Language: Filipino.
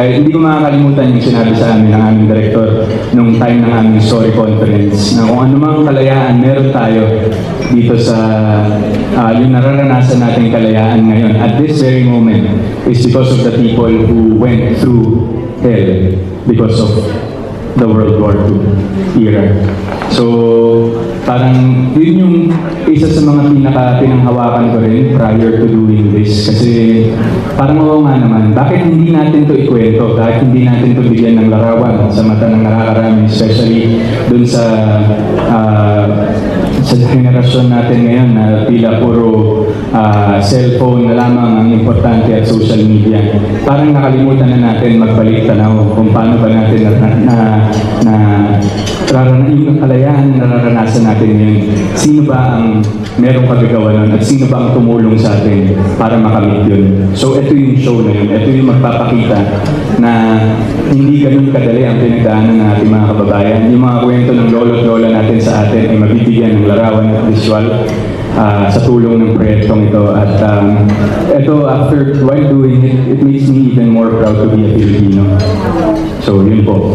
Kaya hindi ko makakalimutan yung sinabi sa amin ng aming director nung time ng aming story conference na kung anumang kalayaan meron tayo dito sa ah, yung nararanasan nating kalayaan ngayon at this very moment is because of the people who went through hell because of the World War II era. So, parang yun yung isa sa mga pinaka pinanghawakan ko rin prior to doing this. Kasi parang oo nga naman, bakit hindi natin to ikwento? Bakit hindi natin to bigyan ng larawan sa mata ng nakakarami? Especially dun sa ah, sa generasyon natin ngayon na tila puro ah, cellphone na lamang ang importante at social media. Parang nakalimutan na natin magbalik tanaw kung paano ba natin na, na, na rarana, yung kalayaan na nararanasan natin ngayon. Sino ba ang merong kagagawa nun at sino ba ang tumulong sa atin para makamit yun. So ito yung show na yun. Ito yung magpapakita na hindi ganun kadali ang pinagdaanan ng ating mga kababayan. Yung mga kwento ng lolo at lola natin sa atin ay mabibigyan ng larawan at visual ah, sa tulong ng proyektong ito. At um, ito, after while doing it, it makes me even more proud to be a Filipino. So, yun po.